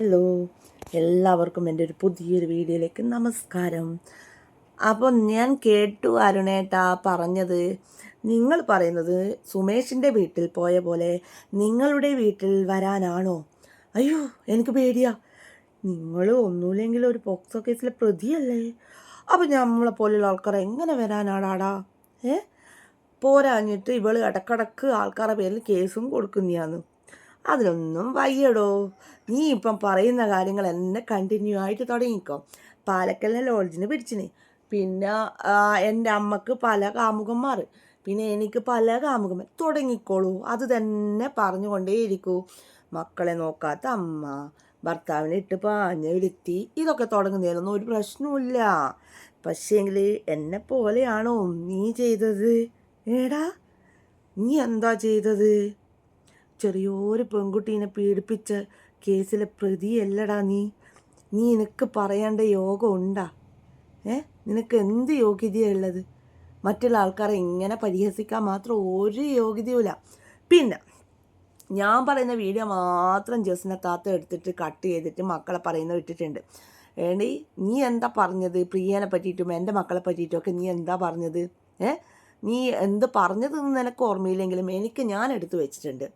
Hello എല്ലാവർക്കും എന്റെ ഒരു പുതിയൊരു വീഡിയോയിലേക്ക് നമസ്കാരം. അപ്പോൾ ഞാൻ കേട്ടു അരുണേട്ടാ പറഞ്ഞത് നിങ്ങൾ പറയുന്നത് സുമേഷിന്റെ വീട്ടിൽ പോയ പോലെ നിങ്ങളുടെ വീട്ടിൽ വരാനാണോ? അയ്യോ എനിക്ക് പേടിയാ. നിങ്ങൾ ഒന്നുമില്ലെങ്കിൽ ഒരു പോക്സോ കേസിലെ പ്രതിയല്ലേ? അപ്പോൾ നമ്മളെ പോലെയുള്ള ആൾക്കാർ എങ്ങനെ വരാനാടാടാ? ഏ? പോരാഞ്ഞിട്ട് ഇവൾ ഇടക്കിടക്ക് ആൾക്കാരുടെ പേരിൽ കേസും കൊടുക്കുന്നതാണ്. അതിലൊന്നും വയ്യടോ. നീ ഇപ്പം പറയുന്ന കാര്യങ്ങൾ എന്നെ കണ്ടിന്യൂ ആയിട്ട് തുടങ്ങിക്കോ. പാലക്കലിനെ ലോഡ്ജിന് പിടിച്ചിന്. പിന്നെ എന്റെ അമ്മയ്ക്ക് പല കാമുകന്മാർ പിന്നെ എനിക്ക് പല കാമുകന്മാർ തുടങ്ങിക്കോളൂ. അത് തന്നെ പറഞ്ഞുകൊണ്ടേയിരിക്കൂ. മക്കളെ നോക്കാത്ത അമ്മ ഭർത്താവിനെ ഇട്ട് പാഞ്ഞ വിടുത്തി ഇതൊക്കെ തുടങ്ങുന്നതിലൊന്നും ഒരു പ്രശ്നവുമില്ല. പക്ഷേങ്കിൽ എന്നെ പോലെയാണോ നീ ചെയ്തത്? ഏടാ നീ എന്താ ചെയ്തത്? ചെറിയൊരു പെൺകുട്ടീനെ പീഡിപ്പിച്ച കേസിലെ പ്രതിയല്ലടാ നീ. നീ നിനക്ക് പറയേണ്ട യോഗം ഉണ്ടാ. ഏ? നിനക്ക് എന്ത് യോഗ്യതയുള്ളത് മറ്റുള്ള ആൾക്കാരെ ഇങ്ങനെ പരിഹസിക്കാൻ മാത്രം ഒരു യോഗ്യതയുമില്ല. പിന്നെ ഞാൻ പറയുന്ന വീഡിയോ മാത്രം ജസ്സിനെ താത്ത എടുത്തിട്ട് കട്ട് ചെയ്തിട്ട് മക്കളെ പറയുന്ന വിട്ടിട്ടുണ്ട് ഏണ്ടി നീ എന്താ പറഞ്ഞത്? പ്രിയനെ പറ്റിയിട്ടും എന്റെ മക്കളെ പറ്റിയിട്ടും ഒക്കെ നീ എന്താ പറഞ്ഞത്? ഏ? നീ എന്ത് പറഞ്ഞതെന്ന് നിനക്ക് ഓർമ്മയില്ലെങ്കിലും എനിക്ക് ഞാൻ എടുത്തു വെച്ചിട്ടുണ്ട്.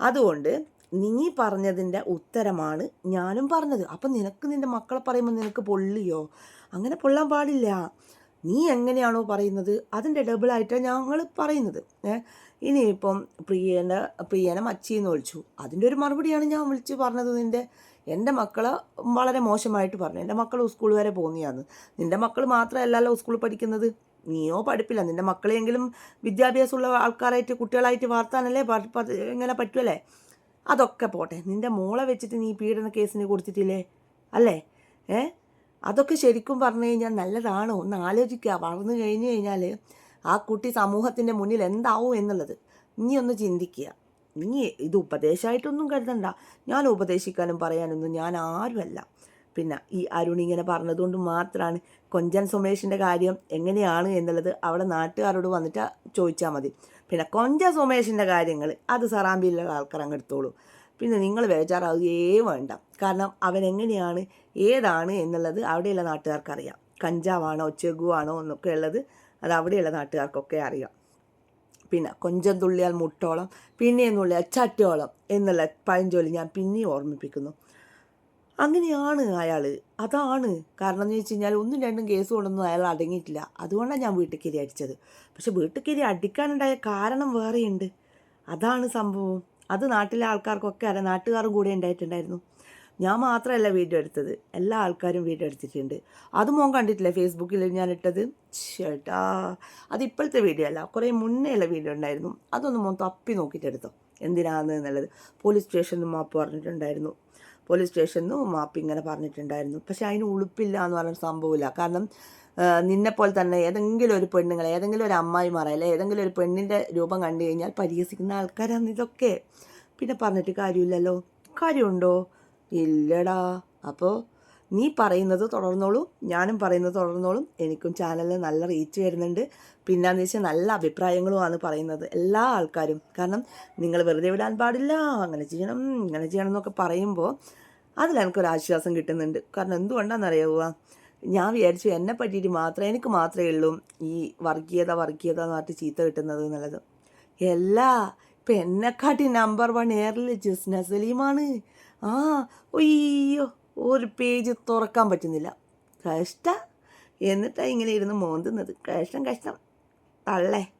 അതുകൊണ്ട് നീ പറഞ്ഞതിന്റെ ഉത്തരമാണ് ഞാനും പറഞ്ഞത്. അപ്പം നിനക്ക് നിന്റെ മക്കളെ പറയുമ്പോൾ നിനക്ക് പൊള്ളിയോ? അങ്ങനെ പൊള്ളാൻ പാടില്ല. നീ എങ്ങനെയാണോ പറയുന്നത്? അതിന്റെ ഡബിളായിട്ടാണ് ഞങ്ങൾ പറയുന്നത്. ഇനിയിപ്പം പ്രിയനെ മച്ചി എന്ന് വിളിച്ചു. അതിന്റെ ഒരു മറുപടിയാണ് ഞാൻ വിളിച്ച് പറഞ്ഞത് നിന്റെ. എന്റെ മക്കളെ വളരെ മോശമായിട്ട് പറഞ്ഞു. എന്റെ മക്കൾ സ്കൂൾ വരെ പോകുന്നതാണ് നിന്റെ മക്കൾ മാത്രമല്ലല്ലോ സ്കൂളിൽ പഠിക്കുന്നത്? നീയോ പഠിപ്പില്ല. നിന്റെ മക്കളെയെങ്കിലും വിദ്യാഭ്യാസമുള്ള ആൾക്കാരായിട്ട് കുട്ടികളായിട്ട് വാർത്താനല്ലേ ഇങ്ങനെ പറ്റുമല്ലേ അതൊക്കെ പോട്ടെ. നിന്റെ മോളെ വെച്ചിട്ട് നീ പീഡന കേസിന് കൊടുത്തിട്ടില്ലേ അല്ലേ? ഏ? അതൊക്കെ ശരിക്കും പറഞ്ഞു കഴിഞ്ഞാൽ നല്ലതാണോ? ഒന്ന് ആലോചിക്കുക. വളർന്നു കഴിഞ്ഞു കഴിഞ്ഞാൽ ആ കുട്ടി സമൂഹത്തിന്റെ മുന്നിൽ എന്താവും എന്നുള്ളത് നീ ഒന്ന് ചിന്തിക്കുക. നീ ഇത് ഉപദേശമായിട്ടൊന്നും കരുതണ്ട. ഞാൻ ഉപദേശിക്കാനും പറയാനൊന്നും ഞാൻ ആരുമല്ല. പിന്നെ ഈ അരുൺ ഇങ്ങനെ പറഞ്ഞതുകൊണ്ട് മാത്രമാണ് കൊഞ്ചൻ സുമേഷിന്റെ കാര്യം എങ്ങനെയാണ് എന്നുള്ളത് അവിടെ നാട്ടുകാരോട് വന്നിട്ട് ചോദിച്ചാൽ മതി. പിന്നെ കൊഞ്ച സുമേഷിന്റെ കാര്യങ്ങൾ അത് സറാമ്പിയിലുള്ള ആൾക്കാർ അങ്ങ് എടുത്തോളൂ. പിന്നെ നിങ്ങൾ ബേജാറാവുകയേ വേണ്ട. കാരണം അവൻ എങ്ങനെയാണ് ഏതാണ് എന്നുള്ളത് അവിടെയുള്ള നാട്ടുകാർക്കറിയാം. കഞ്ചാവാണോ ചെഗുവാണോ എന്നൊക്കെ ഉള്ളത് അത് അവിടെയുള്ള നാട്ടുകാർക്കൊക്കെ അറിയാം. പിന്നെ കൊഞ്ചം തുള്ളിയാൽ മുട്ടോളം പിന്നെ തുള്ളിയാൽ ചട്ടോളം എന്നുള്ള പഴഞ്ചൊല്ലി ഞാൻ പിന്നെയും ഓർമ്മിപ്പിക്കുന്നു. അങ്ങനെയാണ് അയാൾ അതാണ് കാരണം എന്ന് വെച്ച് കഴിഞ്ഞാൽ ഒന്നും രണ്ടും കേസ് കൊണ്ടൊന്നും അയാൾ അടങ്ങിയിട്ടില്ല. അതുകൊണ്ടാണ് ഞാൻ വീട്ടിൽ കയറി അടിച്ചത്. പക്ഷെ വീട്ടിൽ കയറി അടിക്കാനുണ്ടായ കാരണം വേറെയുണ്ട്. അതാണ് സംഭവം. അത് നാട്ടിലെ ആൾക്കാർക്കൊക്കെ അല്ല നാട്ടുകാരും കൂടെ ഉണ്ടായിട്ടുണ്ടായിരുന്നു. ഞാൻ മാത്രമല്ല വീഡിയോ എടുത്തത്. എല്ലാ ആൾക്കാരും വീഡിയോ എടുത്തിട്ടുണ്ട്. അത് മോൻ കണ്ടിട്ടില്ലേ? ഫേസ്ബുക്കിൽ ഞാൻ ഇട്ടത്? ചേട്ടാ അത് ഇപ്പോഴത്തെ വീഡിയോ അല്ല. കുറേ മുന്നേയുള്ള വീഡിയോ ഉണ്ടായിരുന്നു. അതൊന്ന് മോൻ തപ്പി നോക്കിയിട്ടെടുത്തോ. എന്തിനാന്ന് എന്നുള്ളത്. പോലീസ് സ്റ്റേഷനിൽ മാപ്പ് പറഞ്ഞിട്ടുണ്ടായിരുന്നു. പോലീസ് സ്റ്റേഷനിൽ നിന്ന് മാപ്പ് ഇങ്ങനെ പറഞ്ഞിട്ടുണ്ടായിരുന്നു. പക്ഷേ അതിന് ഉളുപ്പില്ല എന്ന് പറഞ്ഞ സംഭവമില്ല. കാരണം നിന്നെപ്പോലെ തന്നെ ഏതെങ്കിലും ഒരു പെണ്ണുങ്ങൾ ഏതെങ്കിലും ഒരു അമ്മായിമാരെ അല്ലെ ഏതെങ്കിലും ഒരു പെണ്ണിന്റെ രൂപം കണ്ടു കഴിഞ്ഞാൽ പരിഹസിക്കുന്ന ആൾക്കാരാണ് ഇതൊക്കെ. പിന്നെ പറഞ്ഞിട്ട് കാര്യമില്ലല്ലോ. കാര്യമുണ്ടോ? ഇല്ലടാ. അപ്പോൾ നീ പറയുന്നത് തുടർന്നോളൂ ഞാനും പറയുന്നത് തുടർന്നോളും. എനിക്കും ചാനലിൽ നല്ല റീച്ച് വരുന്നുണ്ട്. പിന്നെന്ന് വെച്ചാൽ നല്ല അഭിപ്രായങ്ങളുമാണ് പറയുന്നത് എല്ലാ ആൾക്കാരും. കാരണം നിങ്ങൾ വെറുതെ വിടാൻ പാടില്ല അങ്ങനെ ചെയ്യണം ഇങ്ങനെ ചെയ്യണം എന്നൊക്കെ പറയുമ്പോൾ അതിലെനിക്കൊരാശ്വാസം കിട്ടുന്നുണ്ട്. കാരണം എന്തുകൊണ്ടാണെന്നറിയാവുക ഞാൻ വിചാരിച്ചു എന്നെ പറ്റിയിട്ട് മാത്രമേ എനിക്ക് മാത്രമേ ഉള്ളൂ ഈ വർഗീയത വർഗീയത എന്ന് പറഞ്ഞിട്ട് ചീത്ത കിട്ടുന്നത് എന്നുള്ളത്. എല്ലാ ഇപ്പം എന്നെക്കാട്ടി നമ്പർ വൺ എയറിൽ ജസ്ന സലീമാണ്. ആ ഒയ്യോ ഒരു പേജ് തുറക്കാൻ പറ്റുന്നില്ല. കഷ്ട. എന്നിട്ടാണ് ഇങ്ങനെ ഇരുന്ന് മോന്തുന്നത്. കഷ്ടം കഷ്ടം. തള്ളേ.